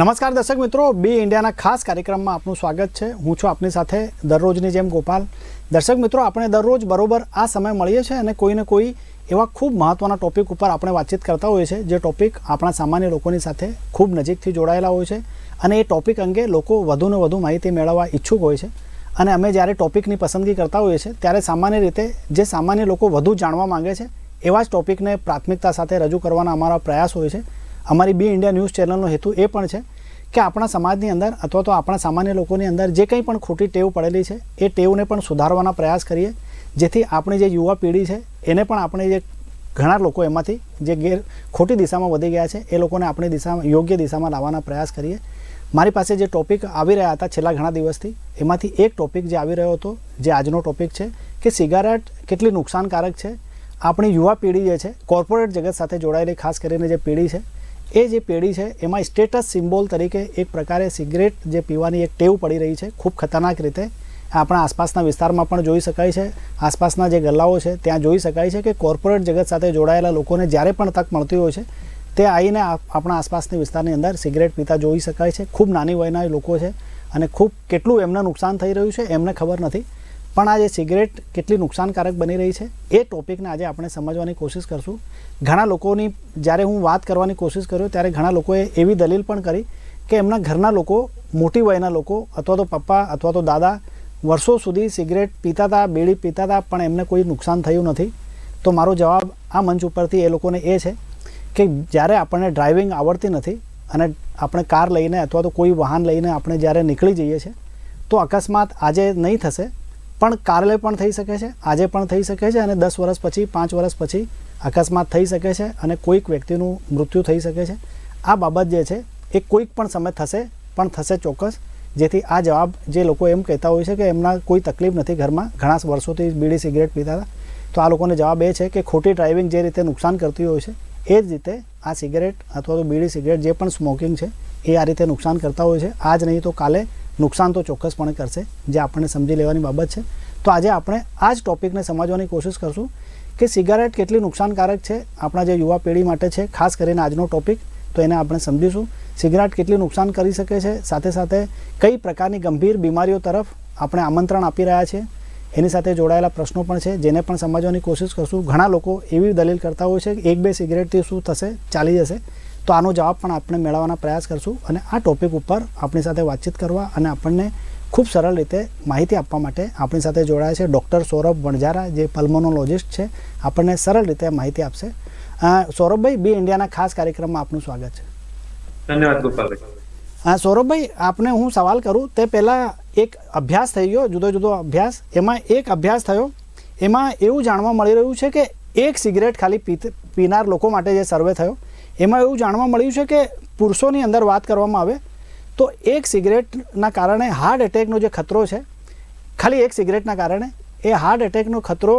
નમસ્કાર દર્શક મિત્રો બી ઇન્ડિયાના ખાસ કાર્યક્રમમાં આપનું સ્વાગત છે. હું છું આપની સાથે દરરોજની જેમ ગોપાલ. દર્શક મિત્રો, આપણે દરરોજ બરોબર આ સમય મળીએ છીએ અને કોઈને કોઈ એવા ખૂબ મહત્ત્વના ટોપિક ઉપર આપણે વાતચીત કરતા હોઈએ છીએ, જે ટોપિક આપણા સામાન્ય લોકોની સાથે ખૂબ નજીકથી જોડાયેલા હોય છે અને એ ટોપિક અંગે લોકો વધુને વધુ માહિતી મેળવવા ઈચ્છુક હોય છે. અને અમે જ્યારે ટોપિકની પસંદગી કરતા હોઈએ છીએ, ત્યારે સામાન્ય રીતે જે સામાન્ય લોકો વધુ જાણવા માંગે છે, એવા જ ટોપિકને પ્રાથમિકતા સાથે રજૂ કરવાના અમારા પ્રયાસ હોય છે. અમારી બી ઇન્ડિયા ન્યૂઝ ચેનલનો હેતુ એ પણ છે કે આપણા સમાજની અંદર અથવા તો આપણા સામાન્ય લોકોની અંદર જે કંઈ પણ ખોટી ટેવ પડેલી છે, એ ટેવને પણ સુધારવાના પ્રયાસ કરીએ, જેથી આપણી જે યુવા પેઢી છે, એને પણ આપણે જે ઘણા લોકો એમાંથી જે ગેર ખોટી દિશામાં વધી ગયા છે, એ લોકોને આપણી દિશામાં યોગ્ય દિશામાં લાવવાના પ્રયાસ કરીએ. મારી પાસે જે ટોપિક આવી રહ્યા હતા છેલ્લા ઘણા દિવસથી, એમાંથી એક ટોપિક જે આવી રહ્યો હતો, જે આજનો ટોપિક છે કે સિગારેટ કેટલી નુકસાનકારક છે. આપણી યુવા પેઢી જે છે, કોર્પોરેટ જગત સાથે જોડાયેલી ખાસ કરીને જે પેઢી છે એ જે પેઢી છે, એમાં સ્ટેટસ સિમ્બોલ તરીકે એક પ્રકારે સિગરેટ જે પીવાની એક ટેવ પડી રહી છે, ખૂબ ખતરનાક રીતે. આપણા આસપાસના વિસ્તારમાં પણ જોઈ શકાય છે. આસપાસના જે ગલ્લાઓ છે, ત્યાં જોઈ શકાય છે કે કોર્પોરેટ જગત સાથે જોડાયેલા લોકોને જ્યારે પણ તક મળતી હોય છે, તે આવીને આપણા આસપાસની વિસ્તારની અંદર સિગરેટ પીતા જોઈ શકાય છે. ખૂબ નાની વયના લોકો છે અને ખૂબ કેટલું એમને નુકસાન થઈ રહ્યું છે, એમને ખબર નથી. પણ આજે સિગરેટ કેટલી નુકસાનકારક બની રહી છે, એ ટોપિકને આજે આપણે સમજવાની કોશિશ કરશું. ઘણા લોકોની, જ્યારે હું વાત કરવાની કોશિશ કર્યો, ત્યારે ઘણા લોકોએ એવી દલીલ પણ કરી કે એમના ઘરના લોકો, મોટી વયના લોકો, અથવા તો પપ્પા, અથવા તો દાદા, વર્ષો સુધી સિગરેટ પીતા હતા બીડી પીતા હતા પણ એમને કોઈ નુકસાન થયું નથી. તો મારો જવાબ આ મંચ ઉપરથી એ લોકોને એ છે કે જ્યારે આપણને ડ્રાઇવિંગ આવડતી નથી અને આપણે કાર લઈને અથવા તો કોઈ વાહન લઈને આપણે જ્યારે નીકળી જઈએ છીએ, તો અકસ્માત આજે નહીં થશે. પણ કાલે પણ થઈ શકે છે, આજે પણ થઈ શકે છે અને દસ વર્ષ પછી, પાંચ વર્ષ પછી અકસ્માત થઈ શકે છે અને કોઈક વ્યક્તિનું મૃત્યુ થઈ શકે છે. આ બાબત જે છે, એ કોઈક પણ સમય થશે, પણ થશે ચોક્કસ. જેથી આ જવાબ જે લોકો એમ કહેતા હોય છે કે એમના કોઈ તકલીફ નથી ઘરમાં, ઘણા વર્ષોથી બીડી સિગરેટ પીતા હતા. તો આ લોકોને જવાબ એ છે કે ખોટી ડ્રાઇવિંગ જે રીતે નુકસાન કરતી હોય છે, એ જ રીતે આ સિગરેટ અથવા તો બીડી સિગરેટ જે પણ સ્મોકિંગ છે, એ આ રીતે નુકસાન કરતા હોય છે. આજ નહીં તો કાલે નુકસાન તો ચોક્કસપણે કરશે, જે આપણને સમજી લેવાની બાબત છે. તો આજે આપણે આ જ ટોપિકને સમજવાની કોશિશ કરશું કે સિગારેટ કેટલી નુકસાનકારક છે આપણા જે યુવા પેઢી માટે છે, ખાસ કરીને આજનો ટોપિક. તો એને આપણે સમજીશું. સિગરેટ કેટલી નુકસાન કરી શકે છે? સાથે સાથે કઈ પ્રકારની ગંભીર બીમારીઓ તરફ આપણે આમંત્રણ આપી રહ્યા છીએ? એની સાથે જોડાયેલા પ્રશ્નો પણ છે જેને પણ સમજવાની કોશિશ કરશું. ઘણા લોકો એવી દલીલ કરતા હોય છે કે એક બે સિગરેટથી શું થશે ચાલી જશે. તો આનો જવાબ પણ આપણે મેળવવાના પ્રયાસ કરશું અને આ ટોપિક ઉપર આપણી સાથે વાતચીત કરવા અને આપણને ખૂબ સરળ રીતે માહિતી આપવા માટે આપણી સાથે જોડાયા છે ડૉક્ટર સૌરભ વણજારા જે પલ્મોનોલોજિસ્ટ છે. આપણને સરળ રીતે માહિતી આપશે. સૌરભભાઈ બી ઇન્ડિયાના ખાસ કાર્યક્રમમાં આપનું સ્વાગત છે. ધન્યવાદ ગોપાલભાઈ. હા સૌરભભાઈ આપને હું સવાલ કરું તે પહેલાં એક અભ્યાસ થઈ ગયો, જુદો જુદો અભ્યાસ. એમાં એક અભ્યાસ થયો. એમાં એવું જાણવા મળી રહ્યું છે કે એક સિગરેટ ખાલી પીનાર લોકો માટે જે સર્વે થયો, એમાં એવું જાણવા મળ્યું છે કે પુરુષોની અંદર વાત કરવામાં આવે, તો એક સિગરેટના કારણે હાર્ટ એટેકનો જે ખતરો છે, ખાલી એક સિગરેટના કારણે, એ હાર્ટ એટેકનો ખતરો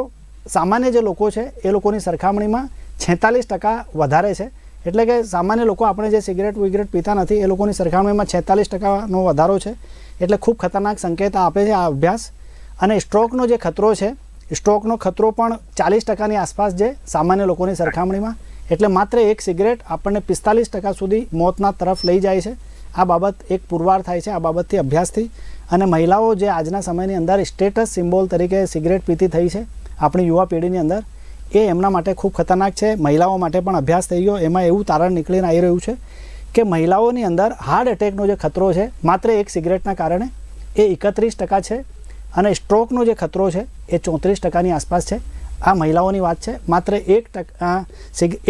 સામાન્ય જે લોકો છે, એ લોકોની સરખામણીમાં છેતાલીસ ટકા વધારે છે. એટલે કે સામાન્ય લોકો આપણે જે સિગરેટ વિગરેટ પીતા નથી, એ લોકોની સરખામણીમાં છેતાલીસ ટકાનો વધારો છે. એટલે ખૂબ ખતરનાક સંકેત આપે છે આ અભ્યાસ. અને સ્ટ્રોકનો જે ખતરો છે, સ્ટ્રોકનો ખતરો પણ ચાલીસ ટકાની આસપાસ છે સામાન્ય લોકોની સરખામણીમાં. એટલે માત્ર એક સિગરેટ આપણને પિસ્તાલીસ ટકા સુધી મોતના તરફ લઈ જાય છે. આ બાબત એક પુરવાર થાય છે આ બાબતથી અભ્યાસથી. અને મહિલાઓ જે આજના સમયની અંદર સ્ટેટસ સિમ્બોલ તરીકે સિગરેટ પીતી થઈ છે આપણી યુવા પેઢીની અંદર એ એમના માટે ખૂબ ખતરનાક છે. મહિલાઓ માટે પણ અભ્યાસ થઈ ગયો. એમાં એવું તારણ નીકળીને આવી રહ્યું છે કે મહિલાઓની અંદર હાર્ટ એટેકનો જે ખતરો છે, માત્ર એક સિગરેટના કારણે એ એકત્રીસ ટકા છે અને સ્ટ્રોકનો જે ખતરો છે એ ચોત્રીસ ટકાની આસપાસ છે. આ મહિલાઓની વાત છે. માત્ર એક ટકા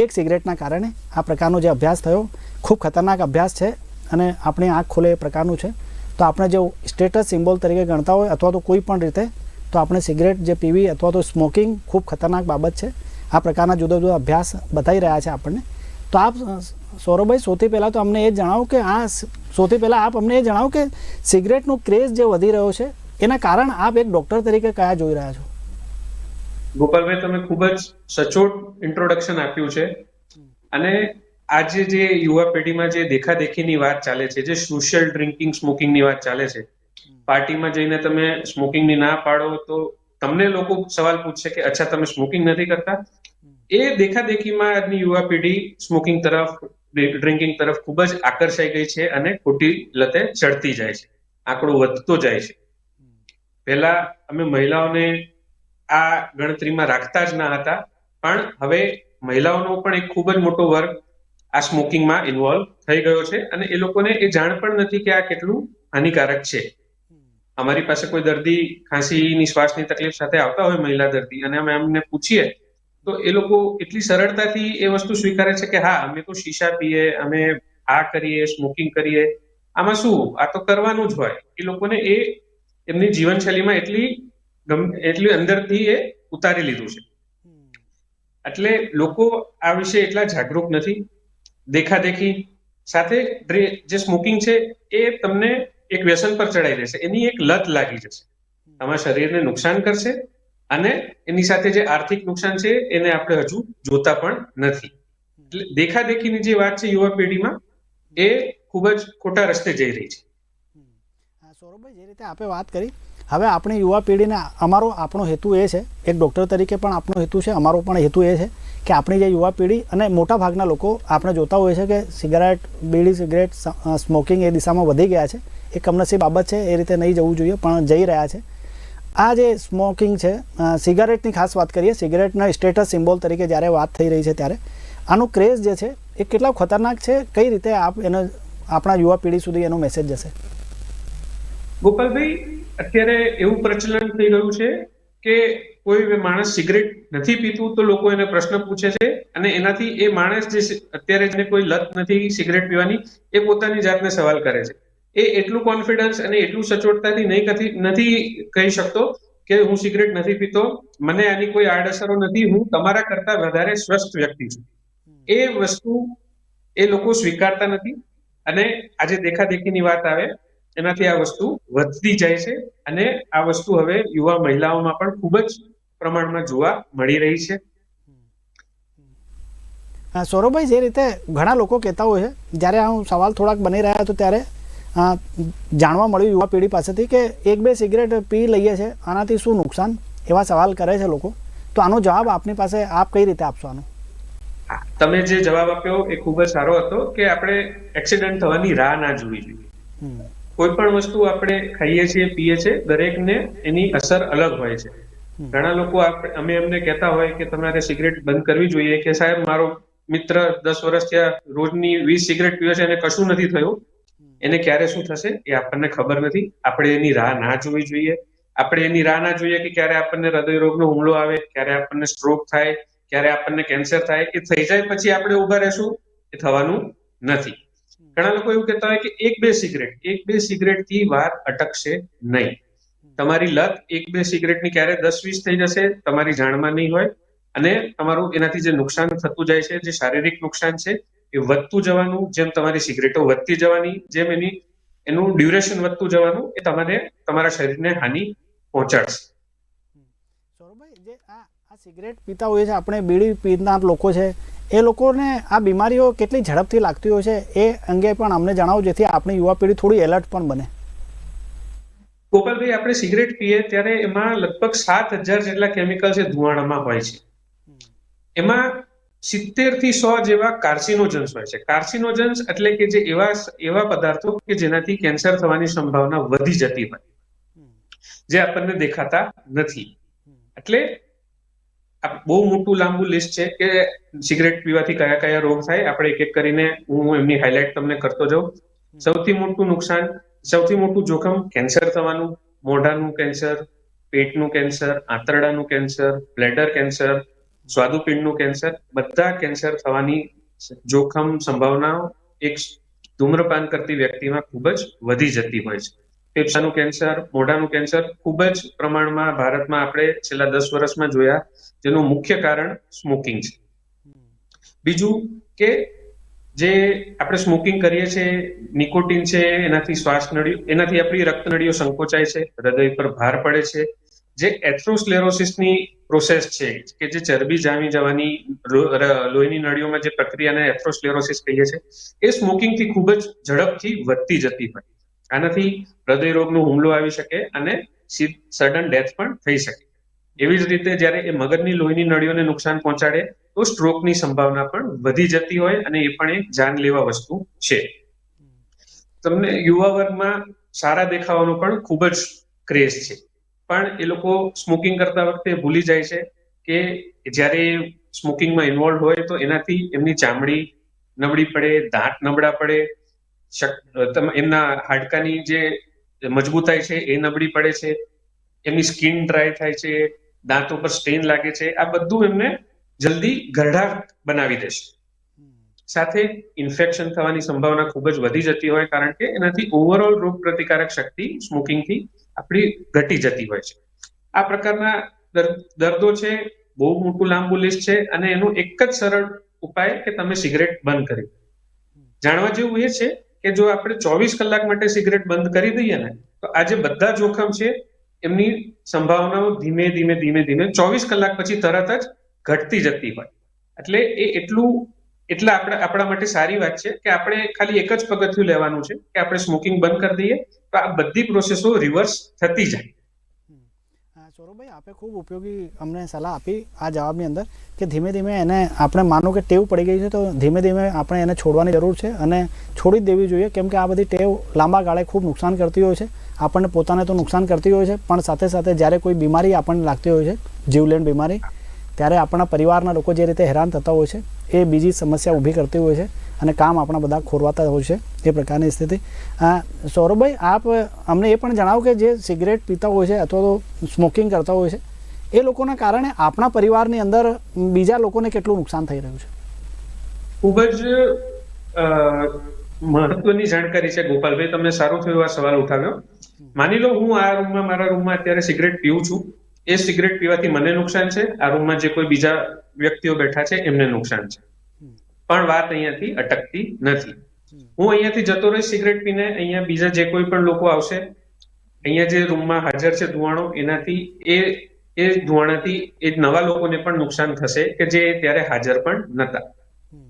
એક સિગરેટના કારણે આ પ્રકારનો જે અભ્યાસ થયો, ખૂબ ખતરનાક અભ્યાસ છે અને આપણી આંખ ખોલે એ પ્રકારનું છે. તો આપણે જો સ્ટેટસ સિમ્બોલ તરીકે ગણતા હોય અથવા તો કોઈ પણ રીતે તો આપણે સિગરેટ જે પીવી અથવા તો સ્મોકિંગ ખૂબ ખતરનાક બાબત છે. આ પ્રકારના જુદા જુદા અભ્યાસ બતાવી રહ્યા છે આપણને. તો આપ સૌરભભાઈ, સૌથી પહેલાં તો અમને એ જણાવો કે આ સૌથી પહેલાં આપ અમને એ જણાવો કે સિગરેટનો ક્રેઝ જે વધી રહ્યો છે, એના કારણ આપ એક ડૉક્ટર તરીકે કયા જોઈ રહ્યા છો? ગોપાલભાઈ, તમે ખૂબ જ સચોટ ઇન્ટ્રોડક્શન આપ્યું છે. અને આજે જે યુવા પેઢીમાં જે દેખાદેખીની વાત ચાલે છે, જે સોશિયલ ડ્રિંકિંગ સ્મોકિંગની વાત ચાલે છે પાર્ટીમાં જઈને તમે સ્મોકિંગની ના પાડો તો તમને લોકો સવાલ પૂછશે કે અચ્છા તમે સ્મોકિંગ નથી કરતા? એ દેખાદેખીમાં આજની યુવા પેઢી સ્મોકિંગ તરફ ડ્રિંકિંગ તરફ ખૂબ જ આકર્ષાઈ ગઈ છે અને ખોટી લતે ચડતી જાય છે. આંકડો વધતો જાય છે. પહેલા અમે મહિલાઓને આ ગણતરીમાં રાખતા જ ના હતા પણ હવે મહિલાઓનો પણ એક ખૂબ જ મોટો વર્ગ આ સ્મોકિંગમાં ઇન્વોલ્વ થઈ ગયો છે અને એ લોકોને એ જાણ પણ નથી કે આ કેટલું હાનિકારક છે. અમારી પાસે કોઈ દર્દી ખાંસીની શ્વાસની તકલીફ સાથે આવતા હોય, મહિલા દર્દી, અને અમે એમને પૂછીએ, તો એ લોકો એટલી સરળતાથી એ વસ્તુ સ્વીકારે છે કે હા, અમે તો શીશા પીએ, અમે આ કરીએ સ્મોકિંગ કરીએ. આમાં શું? આ તો કરવાનું જ હોય. એ લોકોને એ એમની જીવનશૈલીમાં એટલી ગમ- એટલી અંદરથી એ ઉતારી લીધું છે. એટલે લોકો આ વિશે એટલા જાગૃત નથી. દેખાદેખી સાથે જે સ્મોકિંગ છે, એ તમને એક વ્યસન પર ચડાઈ રહેશે એની એક લત લાગી જશે. તમારા શરીરને નુકસાન કરશે અને એની સાથે જે આર્થિક નુકસાન છે એને આપણે હજુ જોતા પણ નથી. એટલે દેખાદેખીની જે વાત છે યુવા પેઢીમાં, એ ખૂબ જ ખોટા રસ્તે જઈ રહી છે. સૌરભભાઈ, જે રીતે આપે વાત કરી, હવે આપણી યુવા પેઢીને અમારો આપણો હેતુ એ છે, એક ડૉક્ટર તરીકે પણ આપણો હેતુ છે, અમારો પણ હેતુ એ છે કે આપણી જે યુવા પેઢી અને મોટા ભાગના લોકો આપણે જોતા હોઈએ છે કે સિગારેટ, બીડી સિગરેટ સ્મોકિંગ એ દિશામાં વધી ગયા છે. એ કમનસીબ બાબત છે, એ રીતે નહીં જવું જોઈએ, પણ જઈ રહ્યા છે. આ જે સ્મોકિંગ છે સિગારેટની ખાસ વાત કરીએ, સિગારેટના સ્ટેટસ સિમ્બોલ તરીકે જ્યારે વાત થઈ રહી છે ત્યારે, આનું ક્રેઝ જે છે, એ કેટલા ખતરનાક છે, કઈ રીતે આપ એને, આપણા યુવા પેઢી સુધી એનો મેસેજ જશે? ગોપાલભાઈ, અત્યારે એવું પ્રચલન થઈ ગયું છે કે કોઈ માણસ સિગરેટ નથી પીતું તો લોકો એને પ્રશ્ન પૂછે છે અને એનાથી એ માણસ જે અત્યારે જેને કોઈ લત નથી સિગરેટ પીવાની, એ પોતાની જાતને સવાલ કરે છે. એ એટલું કોન્ફિડન્સ અને એટલું સચોટતાથી નહીં કથી- નથી કહી શકતો કે હું સિગરેટ નથી પીતો, મને આની કોઈ આડઅસરો નથી, હું તમારા કરતા વધારે સ્વસ્થ વ્યક્તિ છું. એ વસ્તુ એ લોકો સ્વીકારતા નથી અને આજે દેખાદેખીની વાત આવે, એનાથી આ વસ્તુ વધતી જાય છે અને આ વસ્તુ હવે યુવા મહિલાઓમાં પણ ખૂબ જ પ્રમાણમાં જોવા મળી રહી છે. સૌરભભાઈ જે રીતે ઘણા લોકો કહેતા હોય છે જ્યારે આ હું સવાલ થોડાક બની રહ્યા હતો ત્યારે જાણવા મળ્યું યુવા પેઢી પાસેથી કે એક બે સિગરેટ પી લઈએ છે આનાથી શું નુકસાન? એવા સવાલ કરે છે લોકો. તો આનો જવાબ આપની પાસે આપ કઈ રીતે આપશો આનો? તમે જે જવાબ આપ્યો એ ખૂબ જ સારો હતો કે આપણે એક્સિડન્ટ થવાની રાહ ના જોવી જોઈએ. કોઈ પણ વસ્તુ આપણે ખાઈએ છીએ પીએ છીએ દરેકને એની અસર અલગ હોય છે. ઘણા લોકો અમે એમને કહેતા હોય કે તમારે સિગરેટ બંધ કરવી જોઈએ કે સાહેબ મારો મિત્ર દસ વર્ષ થયા રોજની વીસ સિગરેટ પીવે છે અને કશું નથી થયું. એને ક્યારે શું થશે એ આપણને ખબર નથી. આપણે એની રાહ ના જોવી જોઈએ. આપણે એની રાહ ના જોઈએ કે ક્યારે આપણને હૃદય રોગનો હુમલો આવે ક્યારે આપણને સ્ટ્રોક થાય ક્યારે આપણને કેન્સર થાય. એ થઈ જાય પછી આપણે ઊભા રહેશું. એ થવાનું નથી. ઘણા લોકો એવું કહેતા હોય કે એક બે સિગરેટ એક બે સિગરેટથી વાર અટકશે નહીં. તમારી લત એક બે સિગરેટની ક્યારે દસ વીસ થઈ જશે, તમારી જાણમાં નહીં હોય. અને તમારું એનાથી જે નુકસાન થતું જાય છે, જે શારીરિક નુકસાન છે, એ વધતું જવાનું, જેમ તમારી સિગરેટો વધતી જવાની, જેમ એની, એનું ડ્યુરેશન વધતું જવાનું, એ તમારે, તમારા શરીરને હાનિ પહોંચાડશે. સૌરભભાઈ, જે આ આ સિગરેટ પીતા હોઈએ છે આપણે, બીડી પીનાર લોકો છે, એ લોકોને આ બીમારીઓ કેટલી ઝડપથી લાગતી હોય છે, એ અંગે પણ અમને જણાવો, જેથી આપણી યુવા પેઢી થોડી એલર્ટ પણ બને. ગોપાલભાઈ, આપણે સિગરેટ પીએ ત્યારે એમાં લગભગ સાત હજાર જેટલા કેમિકલ છે ધુમાડામાં હોય છે. એમાં સિત્તેરથી સો જેવા કાર્સિનોજન્સ હોય છે. કાર્સિનોજન્સ એટલે કે જે એવા એવા પદાર્થો કે જેનાથી કેન્સર થવાની સંભાવના વધી જતી હોય. જે આપણને દેખાતા નથી. એટલે આ બહુ મોટું લાંબુ લિસ્ટ છે કે સિગરેટ પીવાથી કયા કયા રોગ થાય. આપણે એક એક કરીને હું એમની હાઇલાઇટ તમને કરતો જાઉં. સૌથી મોટું નુકસાન સૌથી મોટું જોખમ કેન્સર થવાનું. મોઢાનું કેન્સર પેટનું કેન્સર આંતરડાનું કેન્સર બ્લેડર કેન્સર સ્વાદુપિંડનું કેન્સર બધા કેન્સર થવાની જોખમ, સંભાવનાઓ એક ધૂમ્રપાન કરતી વ્યક્તિમાં ખૂબ જ વધી જતી હોય છે. ફેફસાનું કેન્સર મોઢાનું કેન્સર ખૂબ જ પ્રમાણમાં ભારતમાં આપણે છેલ્લા દસ વર્ષમાં જોયા. જેનું મુખ્ય કારણ સ્મોકિંગ છે. બીજું કે જે આપણે સ્મોકિંગ કરીએ છીએ નિકોટિન છે, એનાથી શ્વાસ નળીઓ એનાથી આપણી રક્ત નળીઓ સંકોચાય છે, હૃદય પર ભાર પડે છે. જે એથ્રોસ્લેરોસિસની પ્રોસેસ છે, કે જે ચરબી જામી જવાની લોહીની નળીઓમાં જે પ્રક્રિયાને એથ્રોસ્લેરોસિસ કહીએ છીએ એ સ્મોકિંગથી ખૂબ જ ઝડપથી વધતી જતી હોય. આનાથી હૃદય રોગનો હુમલો આવી શકે અને સડન ડેથ પણ થઈ શકે. એવી જ રીતે જ્યારે એ મગજની લોહીની નળીઓને નુકસાન પહોંચાડે તો સ્ટ્રોકની સંભાવના પણ વધી જતી હોય અને એ પણ એક જાનલેવા વસ્તુ છે. તમને યુવા વર્ગમાં સારા દેખાવાનો પણ ખૂબ જ ક્રેઝ છે. પણ એ લોકો સ્મોકિંગ કરતા વખતે ભૂલી જાય છે કે જ્યારે સ્મોકિંગમાં ઇન્વોલ્વ હોય તો એનાથી એમની ચામડી નબળી પડે, દાંત નબળા પડે એમના હાડકાની જે મજબૂતાઈ છે એ નબળી પડે છે, એમની સ્કિન ડ્રાય થાય છે, દાંતો પર સ્ટેન લાગે છે, આ બધું એમને જલ્દી ગરડા બનાવી દેશે સાથે ઇન્ફેક્શન થવાની સંભાવના ખૂબ જ વધી જતી હોય કારણ કે એનાથી ઓવરઓલ રોગ પ્રતિકારક શક્તિ સ્મોકિંગથી આપણી ઘટી જતી હોય છે આ પ્રકારના દર્દો છે, બહુ મોટું લાંબુ લિસ્ટ છે અને એનો એક જ સરળ ઉપાય કે તમે સિગરેટ બંધ કરી. જાણવા જેવું એ છે કે જો આપણે ચોવીસ કલાક માટે સિગરેટ બંધ કરી દઈએ ને, તો આજે બધા જોખમ છે, એમની સંભાવનાઓ ધીમે ધીમે ધીમે ધીમે ચોવીસ કલાક પછી તરત જ ઘટતી જતી હોય. એટલે એ એટલું, એટલે આપણે, આપણા માટે સારી વાત છે કે આપણે ખાલી એક જ પગથિયું લેવાનું છે કે આપણે સ્મોકિંગ બંધ કરી દઈએ, તો આ બધી પ્રોસેસો રિવર્સ થતી જાય. સૌરભભાઈ, આપે ખૂબ ઉપયોગી અમને સલાહ આપી આ જવાબની અંદર કે ધીમે ધીમે એને, આપણે માનો કે ટેવ પડી ગઈ છે તો ધીમે ધીમે આપણે એને છોડવાની જરૂર છે અને છોડી દેવી જોઈએ કેમ કે આ બધી ટેવ લાંબા ગાળે ખૂબ નુકસાન કરતી હોય છે. આપણને પોતાને તો નુકસાન કરતી હોય છે પણ સાથે સાથે જ્યારે કોઈ બીમારી આપણને લાગતી હોય છે, જીવલેણ બીમારી ત્યારે આપણા પરિવારના લોકો જે રીતે હેરાન થતા હોય છે, એ બીજી સમસ્યા ઊભી કરતી હોય છે અને કામ આપણા બધા ખોરવાતા હોય છે એ પ્રકારની સ્થિતિ. સૌરભભાઈ, આપ અમને એ પણ જણાવો કે જે સિગરેટ પીતા હોય છે અથવા તો સ્મોકિંગ કરતા હોય છે, એ લોકોના કારણે આપણા પરિવારની અંદર બીજા લોકોને કેટલું નુકસાન થઈ રહ્યું છે? ખૂબ જ મહત્વની જાણકારી છે ગોપાલભાઈ. તમે સારું થયું આ સવાલ ઉઠાવ્યો. માની લો હું આ રૂમમાં, મારા રૂમમાં અત્યારે સિગરેટ પીઉં છું. એ સિગરેટ પીવાથી મને નુકસાન છે આ રૂમમાં જે કોઈ બીજા વ્યક્તિઓ બેઠા છે એમને નુકસાન છે. પણ વાત અહીંયાથી અટકતી નથી. હું અહીંયાથી જતો રહીશ સિગરેટ પીને અહીંયા બીજા જે કોઈ પણ લોકો આવશે અહીંયા જે રૂમમાં હાજર છે ધુવાણો એનાથી એ એ ધુવાણાથી એ નવા લોકોને પણ નુકસાન થશે કે જે ત્યારે હાજર પણ નતા.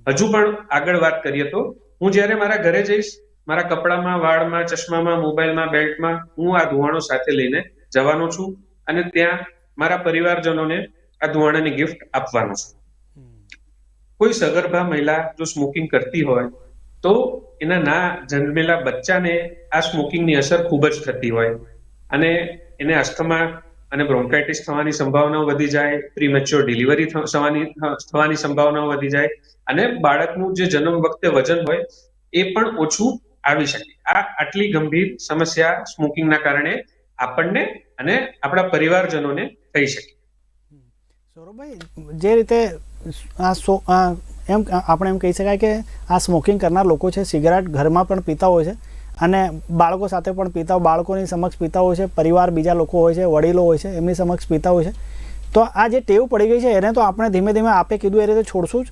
હજુ પણ આગળ વાત કરીએ તો હું જ્યારે મારા ઘરે જઈશ મારા કપડામાં વાળમાં ચશ્મામાં મોબાઈલમાં બેલ્ટમાં હું આ ધુવાણો સાથે લઈને જવાનો છું. અને ત્યાં મારા પરિવારજનોને આ ધુવાણાની ગિફ્ટ આપવાનો છે. કોઈ સગર્ભા મહિલા જો સ્મોકિંગ કરતી હોય, તો એના ના જન્મેલા બચ્ચાને આ સ્મોકિંગની અસર ખૂબ જ થતી હોય અને એને અસ્થમા અને બ્રોન્કાઇટિસ થવાની સંભાવનાઓ વધી જાય પ્રીમેચ્યોર ડિલિવરી થવાની થવાની સંભાવનાઓ વધી જાય અને બાળકનું જે જન્મ વખતે વજન હોય એ પણ ઓછું આવી શકે. આ આટલી ગંભીર સમસ્યા સ્મોકિંગના કારણે આપણને અને આપણા પરિવારજનોને થઈ શકે. સૌરભભાઈ, જે રીતે આ સો, આ એમ, આપણે એમ કહી શકાય કે આ સ્મોકિંગ કરનાર લોકો છે સિગરેટ ઘરમાં પણ પીતા હોય છે અને બાળકો સાથે પણ પીતા બાળકોની સમક્ષ પીતા હોય છે, પરિવાર બીજા લોકો હોય છે, વડીલો હોય છે, એમની સમક્ષ પીતા હોય છે. તો આ જે ટેવ પડી ગઈ છે, એને તો આપણે ધીમે ધીમે આપે કીધું એ રીતે છોડશું જ.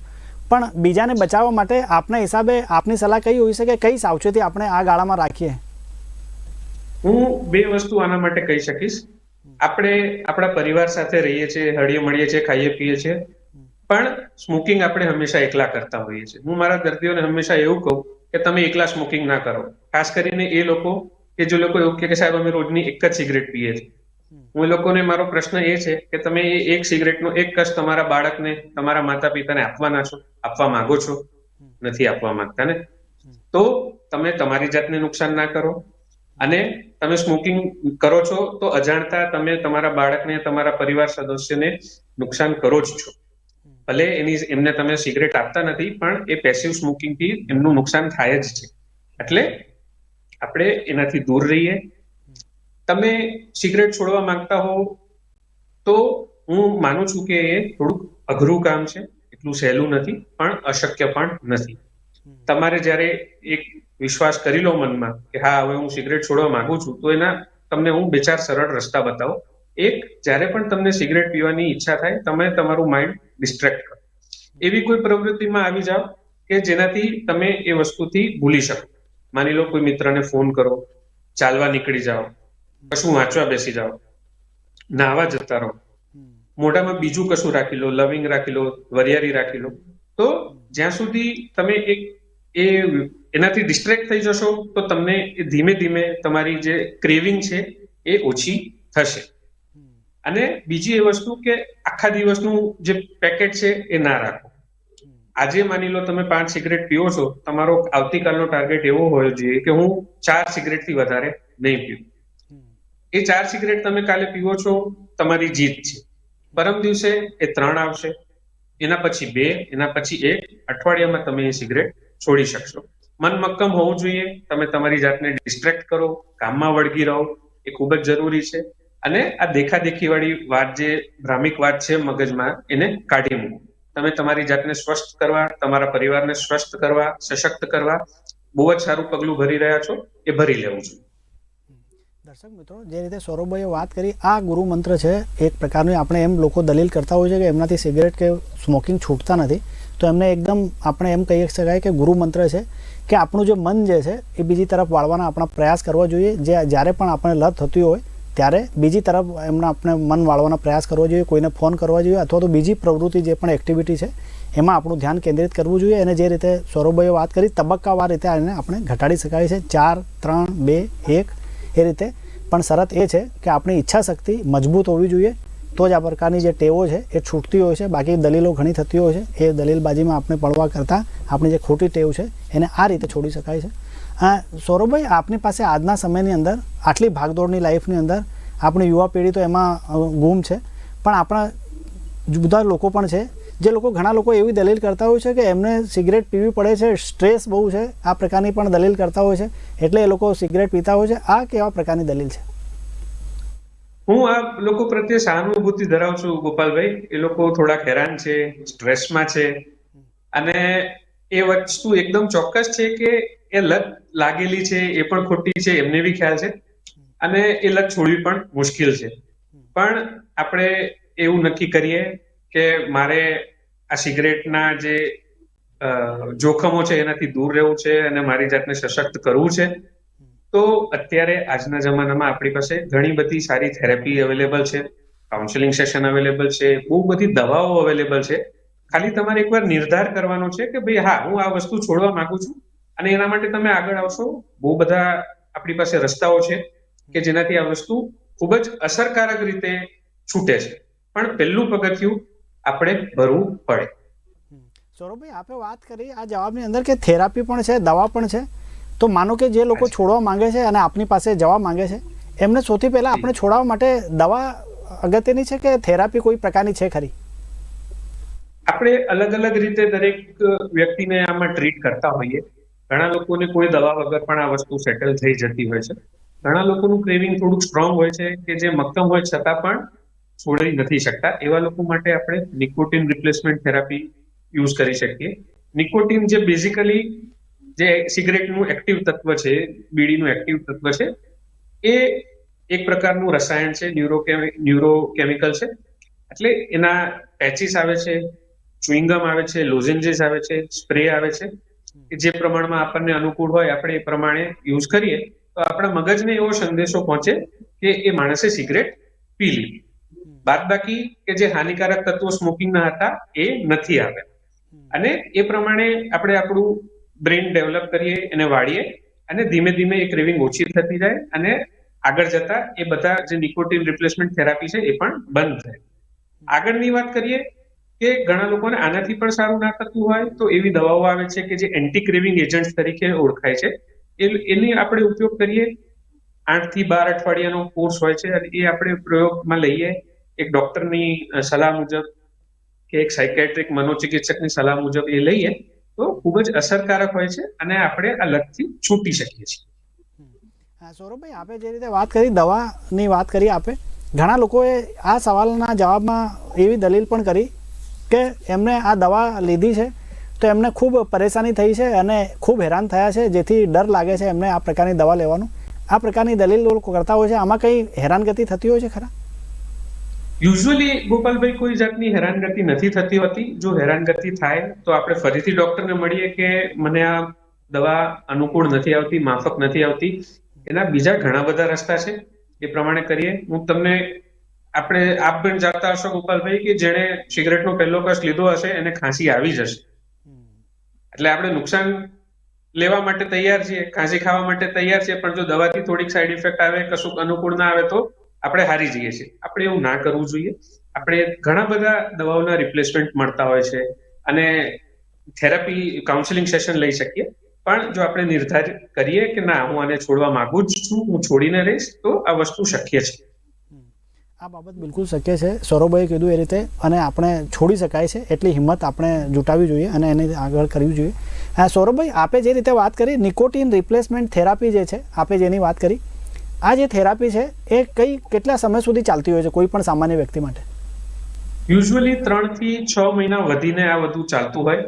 પણ બીજાને બચાવવા માટે આપના હિસાબે આપની સલાહ કઈ હોઈ શકે, કઈ સાવચેતી આપણે આ ગાળામાં રાખીએ? હું બે વસ્તુ આના માટે કહી શકીશ. આપણે આપણા પરિવાર સાથે રહીએ છીએ, હળીએ મળીએ છીએ, ખાઈએ પીએ છીએ. પણ સ્મોકિંગ આપણે હંમેશા એકલા કરતા હોઈએ છીએ. હું મારા દર્દીઓને હંમેશા એવું કહું કે તમે એકલા સ્મોકિંગ ના કરો. ખાસ કરીને એ લોકો કે જે લોકો એવું કે સાહેબ અમે રોજની એક જ સિગરેટ પીએ છીએ. હું એ લોકોને મારો પ્રશ્ન એ છે કે તમે એ એક સિગરેટનો એક કશ તમારા બાળકને, તમારા માતા પિતાને આપવાના છો? આપવા માંગો છો? નથી આપવા માંગતા ને? તો તમે તમારી જાતને નુકસાન ના કરો. અને તમે સ્મોકિંગ કરો છો તો અજાણતા તમે તમારા બાળકને તમારા પરિવાર સદસ્યને નુકસાન કરો જ છો. ભલે એની એમને તમે સિગરેટ આપતા નથી પણ એ પેસિવ સ્મોકિંગથી એમનું નુકસાન થાય જ છે. એટલે આપણે એનાથી દૂર રહીએ. તમે સિગરેટ છોડવા માંગતા હો તો હું માનું છું કે એ થોડુંક અઘરું કામ છે. એટલું સહેલું નથી પણ અશક્ય પણ નથી. તમારે જ્યારે એક વિશ્વાસ કરી લો મનમાં કે હા, હવે હું સિગરેટ છોડવા માંગુ છું, તો એના તમને હું બે ચાર સરળ રસ્તા બતાવો. એક, જ્યારે પણ તમને સિગરેટ પીવાની ઈચ્છા થાય, તમે તમારું માઇન્ડ ડિસ્ટ્રેક્ટ કરો. એવી કોઈ પ્રવૃત્તિમાં આવી જાઓ કે જેનાથી તમે એ વસ્તુથી ભૂલી શકો. માની લો કોઈ મિત્રને ફોન કરો, ચાલવા નીકળી જાઓ, કશું વાંચવા બેસી જાઓ, નાહવા જતા રહો. મોઢામાં બીજું કશું રાખી લો, લવિંગ રાખી લો, વરિયાળી રાખી લો, તો જ્યાં સુધી તમે એક એ એનાથી ડિસ્ટ્રેક્ટ થઈ જશો, તો તમને ધીમે ધીમે તમારી જે ક્રેવિંગ છે, એ ઓછી થશે. અને બીજી એ વસ્તુ કે આખા દિવસનું જે પેકેટ છે, એ ના રાખો. આજે માની લો તમે પાંચ સિગરેટ પીવો છો, તમારો આવતીકાલનો ટાર્ગેટ એવો હોવો જોઈએ કે હું ચાર સિગરેટથી વધારે નહીં પીવું. એ ચાર સિગરેટ તમે કાલે પીવો છો, તમારી જીત છે. પરમ દિવસે એ ત્રણ આવશે. એના પછી બે, એના પછી એક. અઠવાડિયામાં તમે એ સિગરેટ છોડી શકશો. મન મક્કમ હોવું જોઈએ. તમે તમારી જાતને ડિસ્ટ્રેક્ટ કરો. કામમાં વળગી રહો. એ ખૂબ જ જરૂરી છે. અને આ દેખાદેખી વાળી વાત જે, ભ્રામિક વાત છે મગજમાં, એને કાઢી મૂકો. તમે તમારી જાતને સ્વસ્થ કરવા, તમારા પરિવારને સ્વસ્થ કરવા, સશક્ત કરવા, બહુ જ સારું પગલું ભરી રહ્યા છો, એ ભરી લેવું જોઈએ. દર્શક મિત્રો, જે રીતે સૌરભભાઈએ વાત કરી, આ ગુરુ મંત્ર છે, એક પ્રકારની આપણે એમ લોકો દલીલ કરતા હોય છે કે એમનાથી સિગરેટ કે સ્મોકિંગ છૂટતા નથી. તો એમને એકદમ આપણે એમ કહી શકાય કે ગુરુ મંત્ર છે કે આપણું જે મન જે છે એ બીજી તરફ વાળવાના આપણા પ્રયાસ કરવા જોઈએ. જે જ્યારે પણ આપણે લત થતી હોય, ત્યારે બીજી તરફ એમના આપણે મન વાળવાનો પ્રયાસ કરવો જોઈએ, કોઈને ફોન કરવા જોઈએ અથવા તો બીજી પ્રવૃત્તિ જે પણ એક્ટિવિટી છે, એમાં આપણું ધ્યાન કેન્દ્રિત કરવું જોઈએ અને જે રીતે સૌરભભાઈએ વાત કરી, તબક્કાવાર રીતે આને આપણે ઘટાડી શકાય છે. ચાર, ત્રણ, બે, એક, એ રીતે. પણ શરત એ છે કે આપણી ઈચ્છા શક્તિ મજબૂત હોવી જોઈએ. તો જ આ પ્રકારની જે ટેવો છે, એ છૂટતી હોય છે. બાકી દલીલો ઘણી થતી હોય છે. એ દલીલબાજીમાં આપણે પડવા કરતાં આપણી જે ખોટી ટેવ છે, એને આ રીતે છોડી શકાય છે. આ સૌરભભાઈ, આપની પાસે આજના સમયની અંદર, આટલી ભાગદોડની લાઈફની અંદર, આપણી યુવા પેઢી તો એમાં ગુમ છે. પણ આપણા જુદા લોકો પણ છે. જે લોકો, ઘણા લોકો એવી દલીલ કરતા હોય છે કે એમને સિગરેટ પીવી પડે છે, સ્ટ્રેસ બહુ છે, આ પ્રકારની પણ દલીલ કરતા હોય છે. એટલે એ લોકો સિગરેટ પીતા હોય છે. આ કેવા પ્રકારની દલીલ છે? હું આ લોકો પ્રત્યે સહાનુભૂતિ ધરાવું છું ગોપાલભાઈ. એ લોકો થોડાક હેરાન છે સ્ટ્રેસમાં છે. અને એ વસ્તુ એકદમ ચોક્કસ છે કે એ લત લાગેલી છે, એ પણ ખોટી છે, એમને બી ખ્યાલ છે. અને એ લત છોડવી પણ મુશ્કેલ છે. પણ આપણે એવું નક્કી કરીએ કે મારે આ સિગરેટના જે જોખમો છે, એનાથી દૂર રહેવું છે અને મારી જાતને સશક્ત કરવું છે. તો અત્યારે આજના જમાનામાં આપણી પાસે ઘણી બધી સારી થેરેપી અવેલેબલ છે કાઉન્સેલિંગ સેશન અવેલેબલ છે, બહુ બધી દવાઓ અવેલેબલ છે. ખાલી તમારે એકવાર નિર્ધાર કરવાનો છે કે ભાઈ હા, હું આ વસ્તુ છોડવા માંગુ છું અને એના માટે તમે આગળ આવશો. બહુ બધા આપણી પાસે રસ્તાઓ છે કે જેનાથી આ વસ્તુ ખૂબ જ અસરકારક રીતે છૂટે છે. પણ પહેલું પગથિયું આપણે ભરવું પડે. સૌરભભાઈ, આપે વાત કરી, આ જવાબની અંદર કે થેરાપી પણ છે, દવા પણ છે? તો માનો કે જે લોકો છોડવા માંગે છે અને આપની પાસે જવા માંગે છે એમને સૌથી પહેલા આપણે છોડાવવા માટે દવા અગત્યની છે કે થેરાપી કોઈ પ્રકારની છે ખરી? આપણે અલગ અલગ રીતે દરેક વ્યક્તિને આમાં ટ્રીટ કરતા હોઈએ. ઘણા લોકોને કોઈ દવા વગર પણ આ વસ્તુ સેટલ થઈ જતી હોય છે. ઘણા લોકોનું ક્રેવિંગ થોડુંક સ્ટ્રોંગ હોય છે કે જે મક્કમ હોય છતાં પણ છોડી નથી શકતા. એવા લોકો માટે આપણે નિકોટિન રિપ્લેસમેન્ટ થેરાપી યુઝ કરી શકીએ. નિકોટિન જે બેઝિકલી જે સિગરેટનું એક્ટિવ તત્વ છે બીડીનું એક્ટિવ તત્વ છે એ એક પ્રકારનું રસાયણ છે ન્યુરો ન્યુરોકેમિકલ છે. એટલે એના પેચીસ આવે છે ચ્યુઇંગમ આવે છે લોઝેન્જીસ આવે છે સ્પ્રે આવે છે કે જે પ્રમાણમાં આપણને અનુકૂળ હોય આપણે એ પ્રમાણે યુઝ કરીએ તો આપણા મગજને એવો સંદેશો પહોંચે કે એ માણસે સિગરેટ પી લીધી. બાદ બાકી કે જે હાનિકારક તત્વો સ્મોકિંગના હતા એ નથી આવ્યા અને એ પ્રમાણે આપણે આપણું બ્રેન ડેવલપ કરીએ, એને વાળીએ અને ધીમે ધીમે એ ક્રેવિંગ ઓછી થતી જાય અને આગળ જતા એ બધા જે નિકોટિન રિપ્લેસમેન્ટ થેરાપી છે એ પણ બંધ થાય. આગળની વાત કરીએ કે ઘણા લોકોને આનાથી પણ સારું ના થતું હોય, તો એવી દવાઓ આવે છે કે જે એન્ટી ક્રેવિંગ એજન્ટ તરીકે ઓળખાય છે. એની આપણે ઉપયોગ કરીએ. આઠથી બાર અઠવાડિયાનો કોર્સ હોય છે અને એ આપણે પ્રયોગમાં લઈએ. એક ડોક્ટરની સલાહ મુજબ કે એક સાયકેટ્રિક મનોચિકિત્સકની સલાહ મુજબ એ લઈએ. તો ખૂબ જ અસરકારક હોય છે અને આપણે આ લતથી છૂટી શકીએ છીએ. હા, સૌરભભાઈ આપે જે રીતે વાત કરી દવાની વાત કરી આપે ઘણા લોકોએ આ સવાલના જવાબમાં એવી દલીલ પણ કરી કે એમને આ દવા લીધી છે તો એમને ખૂબ પરેશાની થઈ છે અને ખૂબ હેરાન થયા છે જેથી ડર લાગે છે એમને આ પ્રકારની દવા લેવાનું. આ પ્રકારની દલીલ કરતા હોય છે. આમાં કંઈ હેરાનગતિ થતી હોય છે ખરા? યુઝ્યુઅલી ગોપાલભાઈ, કોઈ જાતની હેરાનગતિ નથી થતી હોતી. જો હેરાનગતિ થાય, તો આપણે ફરીથી ડોક્ટરને મળીએ કે મને આ દવા અનુકૂળ નથી આવતી, માફક નથી આવતી. એના બીજા ઘણા બધા રસ્તા છે. એ પ્રમાણે કરીએ. હું તમને, આપણે, આપ પણ જાણતા હશો ગોપાલભાઈ, કે જેણે સિગરેટનો પહેલો કસ લીધો હશે, એને ખાંસી આવી જશે એટલે આપણે નુકસાન લેવા માટે તૈયાર છીએ, ખાંસી ખાવા માટે તૈયાર છીએ, પણ જો દવાથી થોડીક સાઈડ ઇફેક્ટ આવે, કશુંક અનુકૂળ ના આવે તો આપણે હારી જઈએ છીએ. આપણે એવું ના કરવું જોઈએ. આપણે ઘણા બધા દવાઓના રિપ્લેસમેન્ટ મળતા હોય છે અને થેરાપી કાઉન્સેલિંગ સેશન લઈ શકીએ. પણ જો આપણે નિર્ધારિત કરીએ કે ના, હું આને છોડવા માંગુ જ છું, હું છોડીને રહીશ, તો આ વસ્તુ શક્ય છે. આ બાબત બિલકુલ શક્ય છે. સૌરભભાઈ કીધું એ રીતે અને આપણે છોડી શકાય છે એટલી હિંમત આપણે જુટાવી જોઈએ અને એને આગળ કરવી જોઈએ. હા, સૌરભભાઈ, આપે જે રીતે વાત કરી, નિકોટિન રિપ્લેસમેન્ટ થેરાપી જે છે, આપે જેની વાત કરી? આ જે થેરાપી છે, એ કઈ કેટલા સમય સુધી ચાલતી હોય છે કોઈ પણ સામાન્ય વ્યક્તિ માટે? યુઝ્યુઅલી ત્રણથી છ મહિના વધીને આ બધું ચાલતું હોય.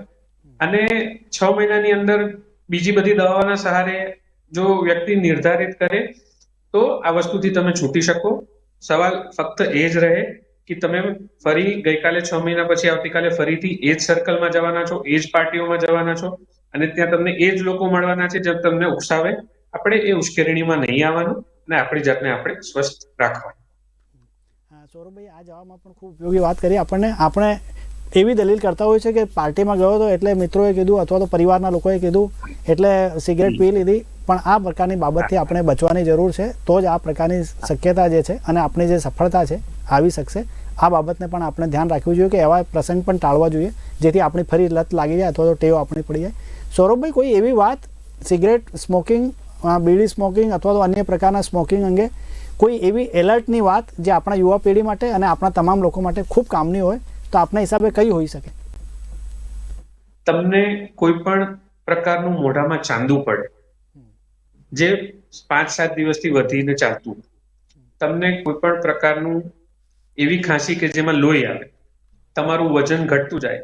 અને છ મહિનાની અંદર બીજી બધી દવાઓના સહારે જો વ્યક્તિ નિર્ધારિત કરે, તો આ વસ્તુથી તમે છૂટી શકો. સવાલ ફક્ત એ જ રહે કે તમે ફરી ગઈકાલે છ મહિના પછી આવતીકાલે ફરીથી એ જ સર્કલમાં જવાના છો, એ જ પાર્ટીઓમાં જવાના છો, અને ત્યાં તમને એ જ લોકો મળવાના છે, જે તમને ઉકસાવે. આપણે એ ઉશ્કેરણીમાં નહીં આવવાનું. અને આપણી જાતને આપણે સ્વસ્થ રાખવાની. સૌરભભાઈ આ જવાબમાં પણ ખૂબ ઉપયોગી વાત કરી આપણને. આપણે એવી દલીલ કરતા હોય છે કે પાર્ટીમાં ગયો હતો એટલે મિત્રોએ કીધું અથવા તો પરિવારના લોકોએ કીધું એટલે સિગરેટ પી લીધી. પણ આ પ્રકારની બાબતથી આપણે બચવાની જરૂર છે. તો જ આ પ્રકારની શક્યતા જે છે અને આપણી જે સફળતા છે, આવી શકશે. આ બાબતને પણ આપણે ધ્યાન રાખવું જોઈએ કે એવા પ્રસંગ પણ ટાળવા જોઈએ, જેથી આપણી ફરી લત લાગી જાય અથવા તો ટેવ આપણી પડી જાય. સૌરભભાઈ કોઈ એવી વાત? સિગરેટ, સ્મોકિંગ બીડી સ્મોકિંગ અથવા તો અન્ય પ્રકારના સ્મોકિંગ અંગે કોઈ એવી એલર્ટની વાત જે આપણા યુવા પેઢી માટે અને આપણા તમામ લોકો માટે ખૂબ કામની હોય, તો આપના હિસાબે કઈ હોઈ શકે તમને કોઈ પણ પ્રકારનું મોઢામાં ચાંદુ પડે, જે પાંચ સાત દિવસથી વધીને ચાલતું. તમને કોઈ પણ પ્રકારનું એવી ખાંસી કે જેમાં લોહી આવે, તમારું વજન ઘટતું જાય,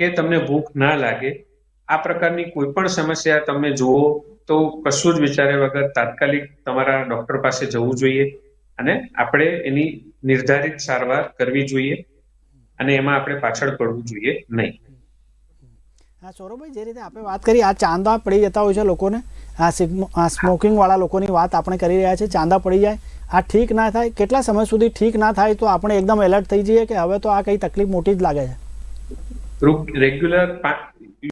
કે તમને ભૂખ ના લાગે, આ પ્રકારની કોઈ પણ સમસ્યા તમે જુઓ તો કશું જ વિચારે વગર તાત્કાલિક તમારા ડોક્ટર પાસે જવું જોઈએ અને આપણે એની નિર્ધારિત સારવાર કરવી જોઈએ અને એમાં આપણે પાછળ પડવું જોઈએ નહીં. હા સૌરભભાઈ જે રીતે આપણે વાત કરી આ ચાંદા પડી જતા હોય છે લોકોને આ આ સ્મોકિંગ વાળા લોકોની વાત આપણે કરી રહ્યા છે ચાંદા પડી જાય. આ ઠીક ના થાય કેટલા સમય સુધી ઠીક ના થાય તો આપણે એકદમ એલર્ટ થઈ જઈએ કે હવે તો આ કઈ તકલીફ મોટી જ લાગે છે. રેગ્યુલર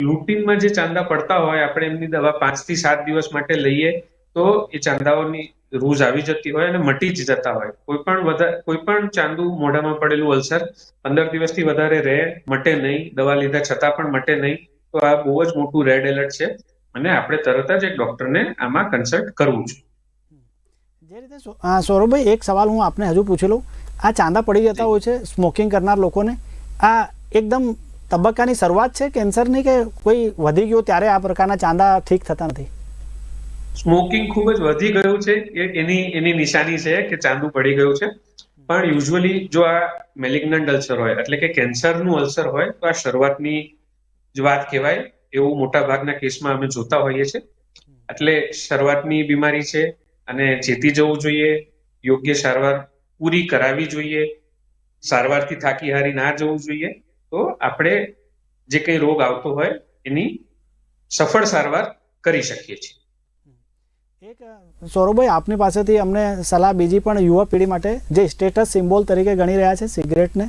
રૂટીનમાં જે ચાંદા પડતા હોય આપણે એમની દવા પાંચથી સાત દિવસ માટે લઈએ તો એ ચાંદાઓની રૂઝ આવી જતી હોય અને મટી જ જતા હોય. કોઈ પણ વધારે કોઈ પણ ચાંદુ મોઢામાં પડેલું અલ્સર પંદર દિવસથી વધારે રહે મટે નહીં દવા લીધા છતાં પણ મટે નહીં તો આ બહુ જ મોટું રેડ એલર્ટ છે અને આપણે તરત જ એક ડોક્ટરને આમાં કન્સલ્ટ કરવું છે. જે રીતે આ સૌરભભાઈ એક સવાલ હું આપને હજુ પૂછી લઉં. આ ચાંદા પડી જતા હોય છે સ્મોકિંગ કરનાર લોકોને. આ એકદમ તબક્કાની શરૂઆત છે? કેન્સરની કે કોઈ વધી ગયો ત્યારે આ પ્રકારના ચાંદા ઠીક થતા નથી? સ્મોકિંગ ખૂબ જ વધી ગયું છે. એ એની એની નિશાની છે કે ચાંદુ પડી ગયું છે. પણ યુઝ્યુઅલી જો આ મેલિગ્નન્ટ અલ્સર હોય, એટલે કે કેન્સરનું અલ્સર હોય, તો આ શરૂઆતની જ વાત કહેવાય. એવું મોટા ભાગના કેસમાં અમે જોતા હોઈએ છીએ. એટલે શરૂઆતની બીમારી છે અને ચેતી જવું જોઈએ. યોગ્ય સારવાર પૂરી કરાવી જોઈએ. સારવારથી થાકી હારી ના જવું જોઈએ. તો આપણે જે કંઈ રોગ આવતો હોય એની સફળ સારવાર કરી શકીએ છીએ. એક સૌરભભાઈ આપની પાસેથી અમને સલાહ બીજી પણ યુવા પેઢી માટે જે સ્ટેટસ સિમ્બોલ તરીકે ગણી રહ્યા છે સિગરેટને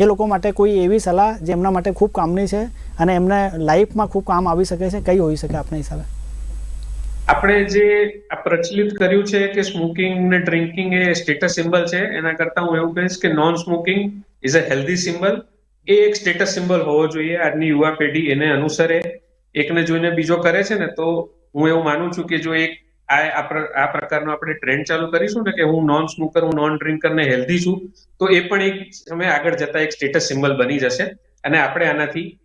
એ લોકો માટે કોઈ એવી સલાહ જે એમના માટે ખૂબ કામની છે અને એમને લાઈફમાં ખૂબ કામ આવી શકે છે? કઈ હોઈ શકે આપના હિસાબે? આપણે જે પ્રચલિત કર્યું છે કે સ્મોકિંગ ને ડ્રિંકિંગ એ સ્ટેટસ સિમ્બલ છે એના કરતા હું એવું કહીશ કે non smoking is a healthy symbol એ એક સ્ટેટસ સિમ્બલ હોવો જોઈએ આજની યુવા પેઢી એને અનુસરે. એકને જોઈને બીજો કરે છે ને, તો હું એવું માનું છું કે જો એક આ આ પ્ર- આ પ્રકારનો આપણે ટ્રેન્ડ ચાલુ કરીશું ને કે હું નોન સ્મોકર હું નોન ડ્રિંકર ને હેલ્ધી છું, તો એ પણ એક સમય આગળ જતા એક સ્ટેટસ સિમ્બલ બની જશે અને આપણે આનાથી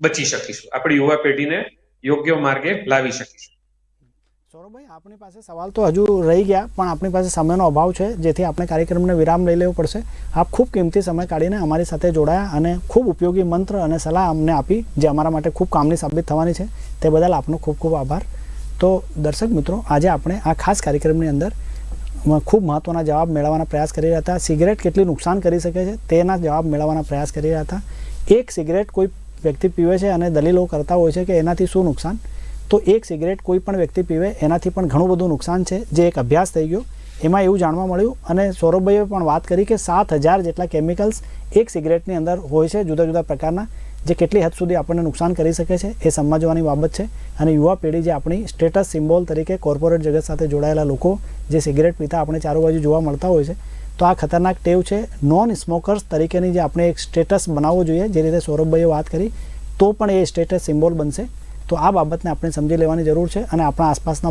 બચી શકીશું. આપણી યુવા પેઢીને યોગ્ય માર્ગે લાવી શકીશું. સૌરભભાઈ આપણી પાસે સવાલ તો હજુ રહી ગયા, પણ આપણી પાસે સમયનો અભાવ છે, જેથી આપણે કાર્યક્રમને વિરામ લઈ લેવો પડશે. આપ ખૂબ કિંમતી સમય કાઢીને અમારી સાથે જોડાયા અને ખૂબ ઉપયોગી મંત્ર અને સલાહ અમને આપી, જે અમારા માટે ખૂબ કામની સાબિત થવાની છે. તે બદલ આપનો ખૂબ ખૂબ આભાર. તો દર્શક મિત્રો, આજે આપણે આ ખાસ કાર્યક્રમની અંદર ખૂબ મહત્ત્વના જવાબ મેળવવાના પ્રયાસ કરી રહ્યા હતા. સિગરેટ કેટલી નુકસાન કરી શકે છે? તેના જવાબ મેળવવાના પ્રયાસ કરી રહ્યા હતા. એક સિગરેટ કોઈ વ્યક્તિ પીવે છે અને દલીલો કરતા હોય છે કે એનાથી શું નુકસાન? તો એક સિગરેટ કોઈ પણ વ્યક્તિ પીવે, એનાથી પણ ઘણું બધું નુકસાન છે, જે એક અભ્યાસ થઈ ગયો. એમાં એવું જાણવા મળ્યું અને સૌરભભાઈએ પણ વાત કરી કે સાત હજાર જેટલા કેમિકલ્સ એક સિગરેટની અંદર હોય છે, જુદા જુદા પ્રકારના, જે કેટલી હદ સુધી આપણને નુકસાન કરી શકે છે, એ સમજવાની બાબત છે. અને યુવા પેઢી જે આપણી સ્ટેટસ સિમ્બોલ તરીકે કોર્પોરેટ જગત સાથે જોડાયેલા લોકો જે સિગરેટ પીતા આપણે ચારો બાજુ જોવા મળતા હોય છે, તો આ ખતરનાક ટેવ છે. નોન સ્મોકર્સ તરીકેની જે આપણે એક સ્ટેટસ બનાવવો જોઈએ, જે રીતે સૌરભભાઈએ વાત કરી, તો પણ એ સ્ટેટસ સિમ્બોલ બનશે. તો આ બાબતને આપણે સમજી લેવાની જરૂર છે અને આપણા આસપાસના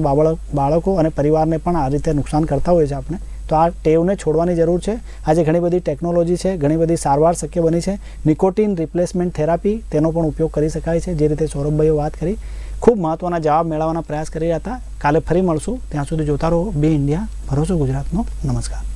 બાળક અને પરિવારને પણ આ રીતે નુકસાન કરતા હોય છે આપણે. તો આ ટેવને છોડવાની જરૂર છે. આજે ઘણી બધી ટેકનોલોજી છે, ઘણી બધી સારવાર શક્ય બની છે. નિકોટિન રિપ્લેસમેન્ટ થેરાપી તેનો પણ ઉપયોગ કરી શકાય છે, જે રીતે સૌરભભાઈએ વાત કરી. ખૂબ મહત્વના જવાબ મેળવવાના પ્રયાસ કરી રહ્યા હતા. કાલે ફરી મળશું. ત્યાં સુધી જોતા રહો. બે ઇન્ડિયા. ભરોસો ગુજરાતનો. નમસ્કાર.